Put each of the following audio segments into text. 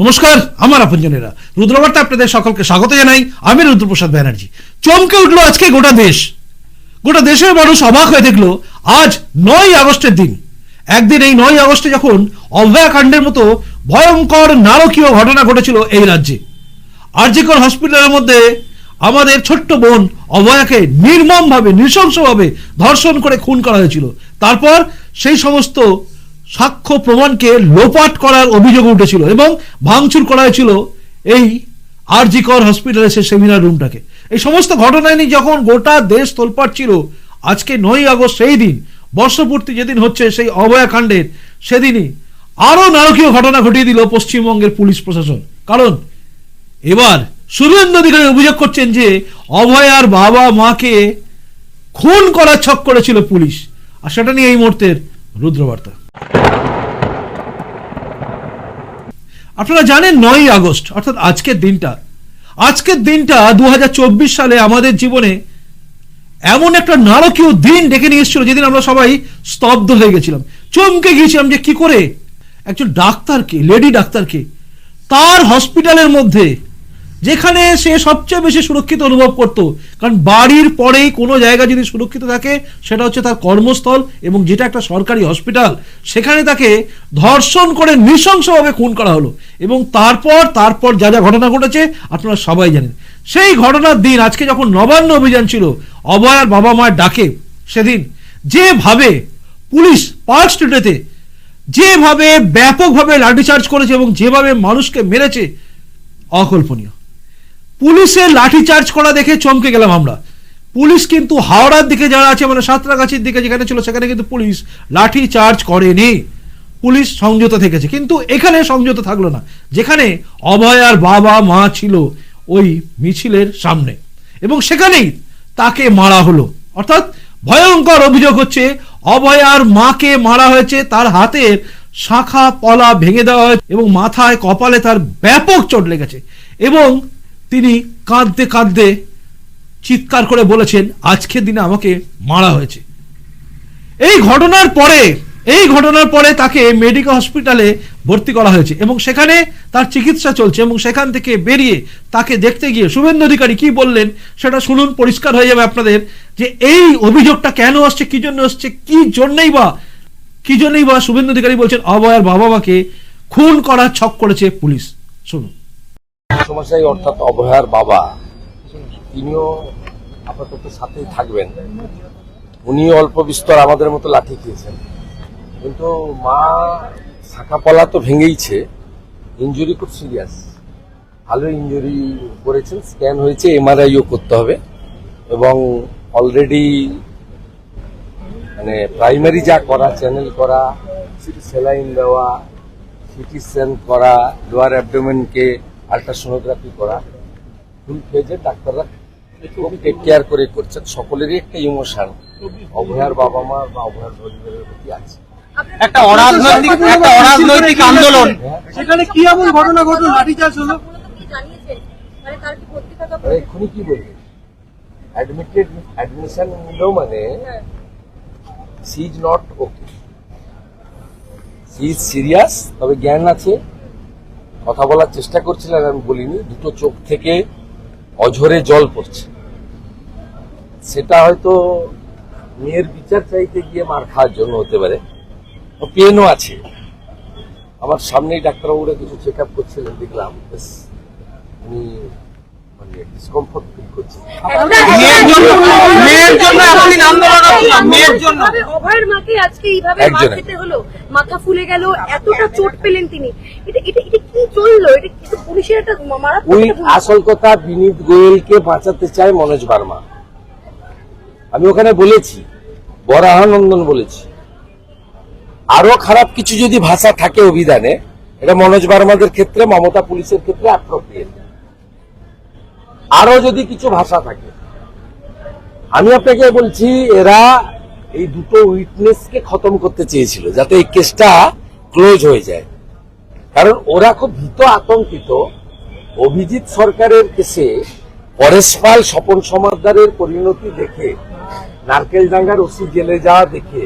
নমস্কার, আমার আপনজনেরা। রুদ্রবার্তা আপনাদের সকলকে স্বাগত জানাই। আমি রুদ্রপ্রসাদ ব্যানার্জি। চমকে উঠল আজকে গোটা দেশ। গোটা দেশের মানুষ অবাক হয়ে দেখল, আজ নয় আগস্টের দিন। একদিন এই নয় আগস্টে যখন অভয়াকাণ্ডের মতো ভয়ঙ্কর নারকীয় ঘটনা ঘটেছিল এই রাজ্যে। আরজিকর হসপিটালের মধ্যে আমাদের ছোট্ট বোন অভয়াকে নির্মমভাবে, নৃশংসভাবে ধর্ষণ করে খুন করা হয়েছিল। তারপর সেই সমস্ত সাক্ষ্য প্রমাণকে লোপাট করার অভিযোগ উঠেছিল এবং ভাঙচুর করা হয়েছিল এই আরজিকর হসপিটালের সেই সেমিনার রুমটাকে। এই সমস্ত ঘটনায় নিয়ে যখন গোটা দেশ তোলপাট ছিল, আজকে নয় আগস্ট সেই দিন, বর্ষপূর্তি যেদিন হচ্ছে সেই অভয়াকাণ্ডের সেদিনই আরও নারকীয় ঘটনা ঘটিয়ে দিল পশ্চিমবঙ্গের পুলিশ প্রশাসন। কারণ এবার শুভেন্দু অধিকারী অভিযোগ করছেন যে অভয়ার বাবা মাকে খুন করার ছক করেছিল পুলিশ। আর সেটা নিয়ে এই মুহূর্তের রুদ্রবার্তা। আপনারা জানেন নয়ই আগস্ট, অর্থাৎ আজকের দিনটা। আজকের দিনটা দু হাজার চব্বিশ সালে আমাদের জীবনে এমন একটা নারকীয় দিন ডেকে নিয়ে এসেছিল, যেদিন আমরা সবাই স্তব্ধ হয়ে গেছিলাম। চমকে গিয়েছিলাম যে কি করে? একজন ডাক্তারকে, লেডি ডাক্তারকে, তার হসপিটালের মধ্যে যেখানে সে সবচেয়ে বেশি সুরক্ষিত অনুভব করত। কারণ বাড়ির পরেই কোনো জায়গা যদি সুরক্ষিত থাকে, সেটা হচ্ছে তার কর্মস্থল এবং যেটা একটা সরকারি হসপিটাল, সেখানে তাকে ধর্ষণ করে নৃশংসভাবে খুন করা হলো এবং তারপর তারপর যা যা ঘটনা ঘটেছে, আপনারা সবাই জানেন। সেই ঘটনার দিন, আজকে যখন নবান্ন অভিযান ছিল, অভয়ার বাবা মায়ের ডাকে সেদিন, যেভাবে পুলিশ পার্ক স্ট্রিটেতে যেভাবে ব্যাপকভাবে লাঠিচার্জ করেছে এবং যেভাবে মানুষকে মেরেছে, অকল্পনীয়। পুলিশের লাঠিচার্জ করা দেখে চমকে গেলাম আমরা। পুলিশ কিন্তু হাওড়ার দিকে যারা আছে মানে সাঁতরাগাছির দিকে যেখানে ছিল, সেখানে কিন্তু পুলিশ লাঠি চার্জ করেনি। পুলিশ সংযত থেকেছে। কিন্তু এখানে সংযত থাকল না। যেখানে অভয়ার বাবা, মা ছিল ওই মিছিলের সামনে। এবং সেখানেই তাকে মারা হলো। অর্থাৎ ভয়ঙ্কর অভিযোগ হচ্ছে অভয়ার মাকে মারা হয়েছে, তার হাতের শাখা, পলা ভেঙে দেওয়া হয়েছে এবং মাথায়, কপালে তার ব্যাপক চোট লেগেছে। এবং তিনি কাঁদতে কাঁদতে চিৎকার করে বলেছেন, আজকের দিনে আমাকে মারা হয়েছে। এই ঘটনার পরে, এই ঘটনার পরে তাকে মেডিকেল হসপিটালে ভর্তি করা হয়েছে এবং সেখানে তার চিকিৎসা চলছে এবং সেখান থেকে বেরিয়ে তাকে দেখতে গিয়ে শুভেন্দু অধিকারী কি বললেন সেটা শুনুন, পরিষ্কার হয়ে যাবে আপনাদের যে এই অভিযোগটা কেন আসছে, কি জন্য আসছে, কি জন্যই বা কি জন্যই বা শুভেন্দু অধিকারী বলছেন অভয়ার বাবা মাকে খুন করার ছক করেছে পুলিশ। শুনুন। সমস্যায় অর্থাৎ অভয়ার বাবা, তিনিও আপাতত সাথেই থাকবেন। উনি অল্প বিস্তর আমাদের মতো লাঠি খেয়েছেন। কিন্তু মা শাখাপলা তো ভেঙেইছে ইঞ্জুরি খুব সিরিয়াস ভালো ইঞ্জুরি করেছেন স্ক্যান হয়েছে এমআরআইও করতে হবে। এবং অলরেডি মানে প্রাইমারি যা করা চ্যানেল করা সেলাইন দেওয়া সিটি স্ক্যান করা লোয়ার অ্যাবডোমেনকে আলট্রাসোনোগ্রাফি করা ফুল ফেজে ডাক্তাররা খুব টেক কেয়ার করে করছেন। সকলেরই একটা ইমোশন অভয়ার বাবা মা বা অভয়ার পরিবারের প্রতি আছে। একটা অরাজনৈতিক একটা অরাজনৈতিক আন্দোলন। সেখানে কি এমন ঘটনা ঘটলো? লাঠিচার্জ হলো? মূলত কি জানিয়েছেন মানে তার কি ভর্তি থাকা মানে এক্ষুনি কি বলবে? অ্যাডমিটেড অ্যাডমিশন নিলেও মানে she is not okay she is serious তবে জ্ঞান আছে। কথা বলার চেষ্টা করছিলেন আমি বলিনি দুটো চোখ থেকে অঝরে জল পড়ছে। সেটা হয়তো মেয়ের বিচার চাইতে গিয়ে মার খাওয়ার জন্য হতে পারে। পেনও আছে। আমার সামনেই ডাক্তারবাবুরা কিছু চেক আপ করছিলেন দেখলাম বেশ উনি মানে ডিসকমফোর্ট ফিল করছেন। মেয়ের জন্য মেয়ের জন্য এতদিন আন্দোলন হচ্ছিল মেয়ের জন্য। কীভাবে অভয়ের মাকে আজকে এইভাবে মার খেতে হলো মাথা ফুলে গেল এতটা চোট পেলেন তিনি। এটা কি চলল? এটা কি পুলিশের একটা মারাত্মক ওই একটা ভূমিকা। আসল কথা বিনীত গোয়েলকে বাঁচাতে চায় মনোজ বার্মা। আমি ওখানে বলেছি বরাহানন্দন বলেছি। আরও খারাপ কিছু যদি ভাষা থাকে অভিধানে এটা মনোজ বার্মাদের ক্ষেত্রে মমতা পুলিশের ক্ষেত্রে অ্যাপ্রোপ্রিয়েট আরও যদি কিছু ভাষা থাকে আমি আপনাকে বলছি এরা এই দুটো উইটনেসকে খতম করতে চেয়েছিল যাতে এই কেসটা ক্লোজ হয়ে যায়। কারণ ওরা খুব ভীত আতঙ্কিত। অভিজিৎ সরকারের কেসে পরেশ পাল স্বপন সমাদ্দারের পরিণতি দেখে নারকেল ডাঙ্গার ওসি জেলে যাওয়া দেখে,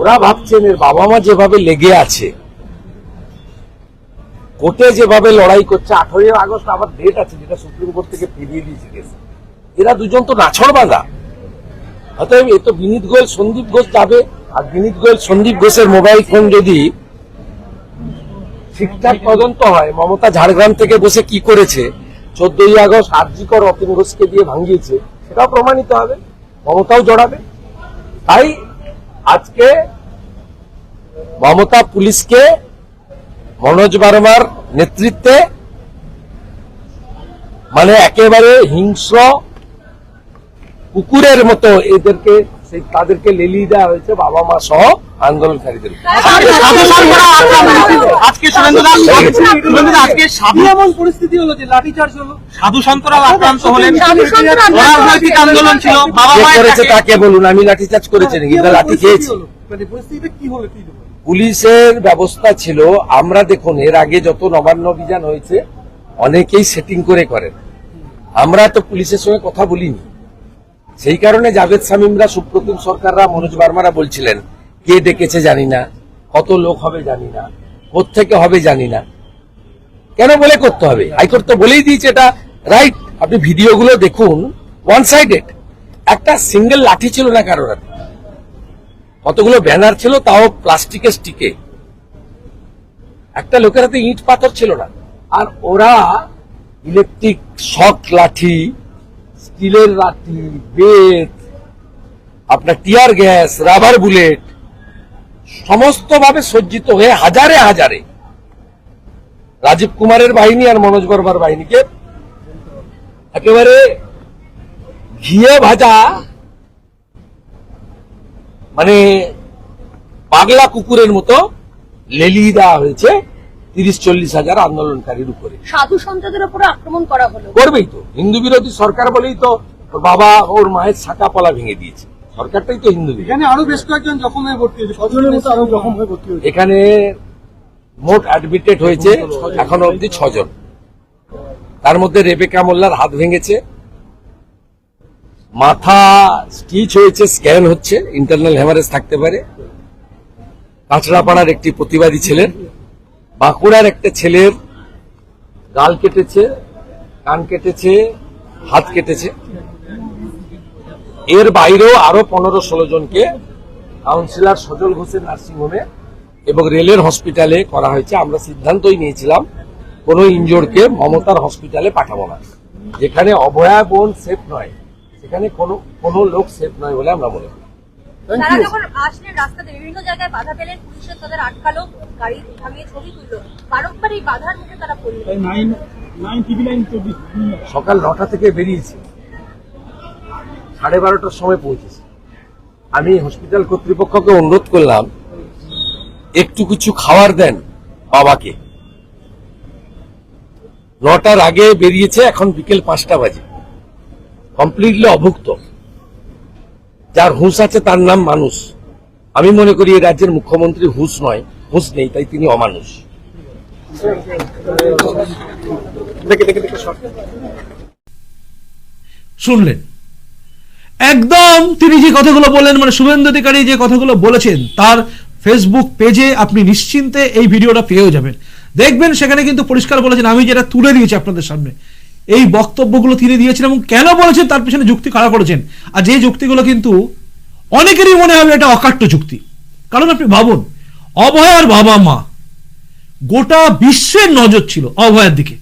ওরা ভাবছেন এর বাবা মা যেভাবে লেগে আছে, কোর্টে যেভাবে লড়াই করছে, আঠারোই আগস্ট আবার ডেট আছে যেটা সুপ্রিম কোর্ট থেকে ফিরিয়ে দিয়েছে কেস এরা দুজন তো নাছড় বাঁধা। অতএব এ তো বিনীত গোয়েল, সন্দীপ ঘোষ যাবে। আর বিনীত গোয়েল, সন্দীপ ঘোষের মোবাইল ফোন যদি ঠিকঠাক তদন্ত হয়। মমতা ঝাড়গ্রাম থেকে বসে কি করেছে? চোদ্দই আগস্ট আর্জিকর অতীন ঘোষকে দিয়ে ভাঙিয়েছে, সেটাও প্রমাণিত হবে। মমতাও জড়াবে। তাই আজকে মমতা পুলিশকে মনোজ বার্মার নেতৃত্বে মানে একেবারে হিংস্র কুকুরের মতো এদেরকে তাদেরকে লেলিয়ে দেওয়া হয়েছে বাবা মা সহ। আন্দোলনকারীদের সাধু সন্তরা আক্রান্ত। আজকে সুরেন্দ্রদা সুরেন্দ্রদা আজকে সাধু এমন পরিস্থিতি হলো যে লাঠিচার্জ হলো। সাধু সন্তরাও আক্রান্ত হলেন। রাজনৈতিক আন্দোলন ছিল বাবা করেছে তাকে বলুন আমি লাঠিচার্জ করেছি নাকি? কি না এমন লাঠি খেয়েছি মানে পরিস্থিতিটা কি হলো কি পুলিশের ব্যবস্থা ছিল আমরা দেখুন এর আগে যত নবান্ন অভিযান হয়েছে অনেকেই সেটিং করে করেন। আমরা তো পুলিশের সঙ্গে কথা বলিনি। সেই কারণে জাভেদ শামীমরা সুপ্রতিম সরকাররা মনোজ বার্মারা বলছিলেন কে ডেকেছে জানি না, কত লোক হবে জানি না থেকে হবে জানি না। কেন বলে করতে হবে? হাইকোর্ট তো বলেই দিয়েছে এটা, রাইট? আপনি ভিডিওগুলো দেখুন ওয়ান সাইডেড একটা সিঙ্গেল লাঠি ছিল না কারোর হাতে। কতগুলো ব্যানার ছিল, তাও প্লাস্টিকের স্টিকে। একটা লোকের হাতে ইট পাথর ছিল না। আর ওরা ইলেকট্রিক শক লাঠি, স্টিলের লাঠি, বেত, আপনার টিয়ার গ্যাস, রাবার বুলেট সমস্ত ভাবে সজ্জিত হয়ে হাজারে হাজারে রাজীব কুমারের বাহিনী আর মনোজ বর্মার বাহিনীকে একেবারে ঘিয়ে ভাজা মানে পাগলা কুকুরের মতো লেলিয়ে দেওয়া হয়েছে তিরিশ চল্লিশ হাজার আন্দোলনকারীর উপরে। সাধু সন্তদের উপরে আক্রমণ করা হলো। করবেই তো। হিন্দু বিরোধী সরকার বলেই তো বাবা ওর মায়ের ছাকা পলা ভেঙে দিয়েছে। সরকারটাই তো হিন্দু এখানে আরও বেশ কয়েকজন জখম হয়ে ভর্তি হয়েছে। মতো আরও জখম হয়ে ভর্তি হয়েছে। এখানে মোট অ্যাডমিটেড হয়েছে এখনও অবধি ছজন। তার মধ্যে রেবেকা মোল্লার হাত ভেঙেছে। মাথা স্টিচ হয়েছে স্ক্যান হচ্ছে ইন্টারনাল হ্যামারেজ থাকতে পারে। কাঁচড়াপাড়ার একটি প্রতিবাদী ছেলের বাঁকুড়ার একটা ছেলের গাল কেটেছে কান কেটেছে হাত কেটেছে। এর বাইরেও আরও পনেরো ষোলো জনকে কাউন্সিলর সজল ঘোষের নার্সিংহোমে এবং রেলের হসপিটালে করা হয়েছে। আমরা সিদ্ধান্তই নিয়েছিলাম কোনো ইনজোরকে মমতার হসপিটালে পাঠাবো না। যেখানে অভয়া বোন সেফ নয় সেখানে কোনো কোনো লোক সেফ নয় বলে আমরা মনে করি। তারা যখন আসলেন রাস্তাতে বিভিন্ন জায়গায় বাধা পেলেন পুলিশের তাদের আটকালো গাড়ি থামিয়ে ছবি তুললো। বারংবার এই বাধার মুখে তারা পড়লেন। সকাল নটা থেকে বেরিয়েছি। সাড়ে বারোটার সময় পৌঁছেছি। আমি হসপিটাল কর্তৃপক্ষকে অনুরোধ করলাম, একটু কিছু খাবার দেন বাবাকে। নটার আগে বেরিয়েছে, এখন বিকেল পাঁচটা বাজে। কমপ্লিটলি অভুক্ত। যার হুঁশ আছে তার নাম মানুষ। আমি মনে করি এই রাজ্যের মুখ্যমন্ত্রী হুঁশ নয়, হুঁশ নেই, তাই তিনি অমানুষ। শুনলেন। একদম তিনি যে কথাগুলো বললেন মানে শুভেন্দু অধিকারী যে কথাগুলো বলেছেন, তার ফেসবুক পেজে আপনি নিশ্চিন্তে এই ভিডিওটা পেয়েও যাবেন। দেখবেন সেখানে কিন্তু পরিষ্কার বলেছেন, আমি যেটা তুলে দিয়েছি আপনাদের সামনে। এই বক্তব্যগুলো তিনি দিয়েছেন এবং কেন বলেছেন তার পিছনে যুক্তি খাড়া করেছেন। আর যে যুক্তিগুলো কিন্তু অনেকেরই মনে হবে এটা অকাট্য যুক্তি। কারণ আপনি ভাবুন অভয়ার বাবা মা গোটা বিশ্বের নজর ছিল অভয়ার দিকে।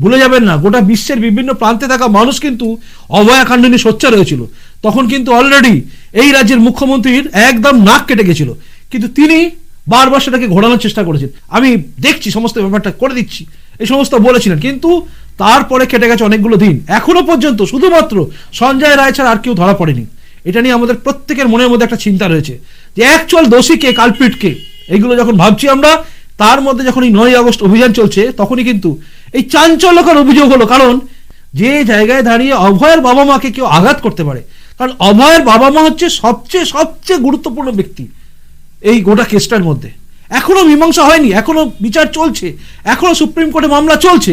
ভুলে যাবেন না, গোটা বিশ্বের বিভিন্ন প্রান্তে থাকা মানুষ কিন্তু অভয়াকাণ্ড নিয়ে সোচ্চার হয়েছিল। তখন কিন্তু অলরেডি এই রাজ্যের মুখ্যমন্ত্রীর একদম নাক কেটে গেছিল। কিন্তু তিনি বারবার সেটাকে ঘোরানোর চেষ্টা করেছেন। আমি দেখছি, সমস্ত ব্যাপারটা করে দিচ্ছি। এই সমস্ত বলেছিলেন। কিন্তু তারপরে কেটে গেছে অনেকগুলো দিন। এখনও পর্যন্ত শুধুমাত্র সঞ্জয় রায় ছাড়া আর কেউ ধরা পড়েনি। এটা নিয়ে আমাদের প্রত্যেকের মনের মধ্যে একটা চিন্তা রয়েছে। যে অ্যাকচুয়াল দোষী কে কালপিট কে? এইগুলো যখন ভাবছি আমরা, তার মধ্যে যখন এই নয় আগস্ট অভিযান চলছে, তখনই কিন্তু এই চাঞ্চল্যকর অভিযোগ হলো, কারণ যে জায়গায় দাঁড়িয়ে অভয়ের বাবা মাকে কেউ আঘাত করতে পারে, কারণ অভয়ের বাবা মা হচ্ছে সবচেয়ে সবচেয়ে গুরুত্বপূর্ণ ব্যক্তি এই গোটা কেসটার মধ্যে। এখনও মীমাংসা হয়নি, এখনও বিচার চলছে, এখনও সুপ্রিম কোর্টে মামলা চলছে।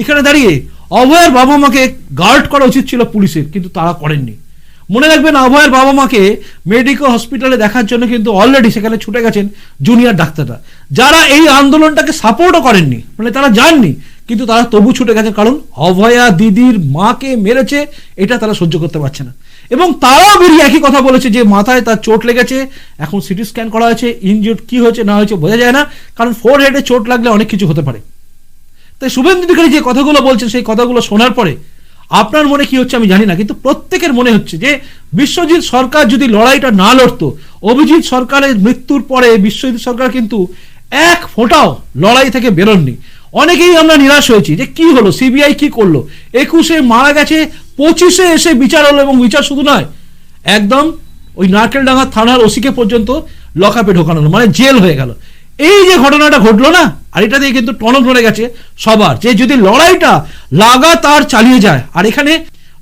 এখানে দাঁড়িয়ে অভয়ের বাবা মাকে গার্ড করা উচিত ছিল পুলিশের, কিন্তু তারা করেননি। মনে রাখবেন, অভয়ের বাবা মাকে মেডিকেল হসপিটালে দেখার জন্য কিন্তু অলরেডি সেখানে ছুটে গেছেন জুনিয়র ডাক্তাররা। যারা এই আন্দোলনটাকে সাপোর্টও করেননি মানে তারা যাননি কিন্তু তারা তবু ছুটে গেছে, কারণ অভয়া দিদির মাকে মেরেছে, এটা তারা সহ্য করতে পারছে না। এবং তারাও বেরিয়ে একই কথা বলেছে যে মাথায় তার চোট লেগেছে, এখন সিটি স্ক্যান করা হয়েছে ইনজিওর কি হয়েছে না হয়েছে বোঝা যায় না, কারণ ফোর হেডে চোট লাগলে অনেক কিছু হতে পারে। তাই শুভেন্দু অধিকারী যে কথাগুলো বলছেন, সেই কথাগুলো শোনার পরে আপনার মনে কি হচ্ছে আমি জানি না, কিন্তু প্রত্যেকের মনে হচ্ছে যে বিশ্বজিৎ সরকার যদি লড়াইটা না লড়তো, অভিজিৎ সরকারের মৃত্যুর পরে বিশ্বজিৎ সরকার কিন্তু এক ফোঁটাও লড়াই থেকে বেরোননি। অনেকেই আমরা নিরাশ হয়েছি যে কি হলো সিবিআই কি করল? একুশে মারা গেছে, পঁচিশে এসে বিচার হলো এবং বিচার শুধু নয়, একদম ওই নারকেলডাঙ্গা থানার ওসিকে পর্যন্ত লকআপে ঢোকানো মানে জেল হয়ে গেল। এই যে ঘটনাটা ঘটলো না, আর এটা দিয়ে কিন্তু টনক ধরে গেছে সবার, যে যদি লড়াইটা লাগাতার চালিয়ে যায়, আর এখানে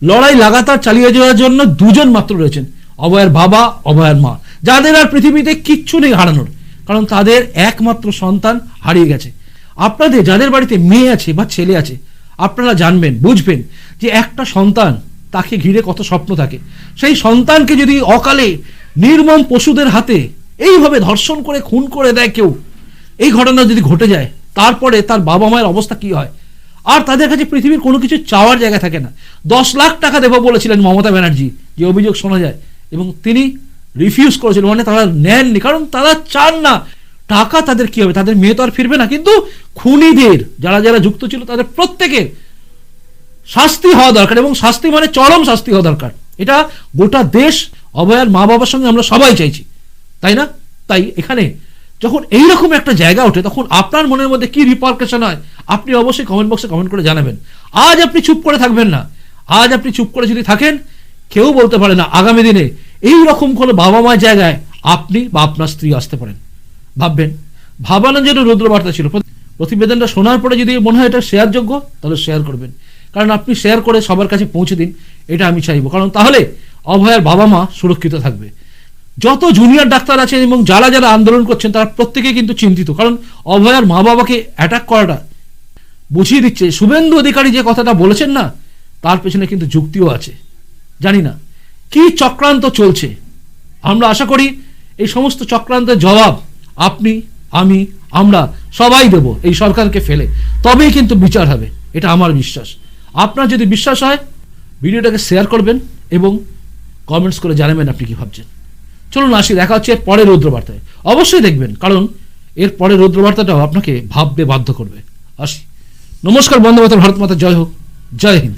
লড়াই লাগাতার চালিয়ে যাওয়ার জন্য দুজন মাত্র রয়েছেন, অভয়ের বাবা, অভয়ের মা। যাদের আর পৃথিবীতে কিচ্ছু নেই হারানোর, কারণ তাদের একমাত্র সন্তান হারিয়ে গেছে। আপনাদের যাদের বাড়িতে মেয়ে আছে বা ছেলে আছে, আপনারা জানবেন, বুঝবেন যে একটা সন্তান, তাকে ঘিরে কত স্বপ্ন থাকে। সেই সন্তানকে যদি অকালে নির্মম পশুদের হাতে এইভাবে ধর্ষণ করে, খুন করে দেয় কেউ, এই ঘটনা যদি ঘটে যায়, তারপরে তার বাবা মায়ের অবস্থা কি হয়? আর তাদের কাছে পৃথিবীর কোনো কিছু চাওয়ার জায়গা থাকে না। দশ লাখ টাকা দেবো বলেছিলেন মমতা ব্যানার্জি, যে অভিযোগ শোনা যায়। এবং তিনি রিফিউজ করেছিলেন মানে তারা নেননি, কারণ তারা চান না টাকা তাদের কি হবে? তাদের মেয়ে তো আর ফিরবে না। কিন্তু খুনিদের, যারা যারা যুক্ত ছিল, তাদের প্রত্যেকের শাস্তি হওয়া দরকার এবং শাস্তি মানে চরম শাস্তি হওয়া দরকার। এটা গোটা দেশ, অভয়ার মা বাবার সঙ্গে আমরা সবাই চাইছি। তাই না? তাই এখানে যখন এইরকম একটা জায়গা ওঠে, তখন আপনার মনের মধ্যে কি রিপার্কেশন হয়? আপনি অবশ্যই কমেন্ট বক্সে কমেন্ট করে জানাবেন। আজ আপনি চুপ করে থাকবেন না। আজ আপনি চুপ করে যদি থাকেন, কেউ বলতে পারে না, আগামী দিনে এই রকম কোনো বাবা মায়ের জায়গায় আপনি বা আপনার স্ত্রী আসতে পারেন। ভাববেন। ভাবানোর জন্য রুদ্রবার্তা ছিল। প্রতিবেদনটা শোনার পরে যদি মনে হয় এটা শেয়ার যোগ্য, তাহলে শেয়ার করবেন। কারণ আপনি শেয়ার করে সবার কাছে পৌঁছে দিন, এটা আমি চাইব। কারণ তাহলে অভয়ার বাবা মা সুরক্ষিত থাকবে। যত জুনিয়র ডাক্তার আছেন এবং যারা যারা আন্দোলন করছেন, তারা প্রত্যেকে কিন্তু চিন্তিত। কারণ অভয়ার মা বাবাকে অ্যাটাক করাটা বুঝিয়ে দিচ্ছে। শুভেন্দু অধিকারী যে কথাটা বলেছেন না, তার পেছনে কিন্তু যুক্তিও আছে। জানি না। কি চক্রান্ত চলছে? আমরা আশা করি এই সমস্ত চক্রান্তের জবাব আপনি, আমি, আমরা সবাই দেব এই সরকারকে ফেলে। তবেই কিন্তু বিচার হবে, এটা আমার বিশ্বাস। আপনার যদি বিশ্বাস হয়, ভিডিওটাকে শেয়ার করবেন এবং কমেন্টস করে জানাবেন আপনি কি ভাবছেন। চলুন আসি, দেখা হচ্ছে এর পরের রৌদ্রবার্তায়। অবশ্যই দেখবেন, কারণ এর পরের রৌদ্রবার্তাটাও আপনাকে ভাববে বাধ্য করবে। আসি। নমস্কার বন্দে মাতা ভারত মাতা জয় হোক। জয় হিন্দ।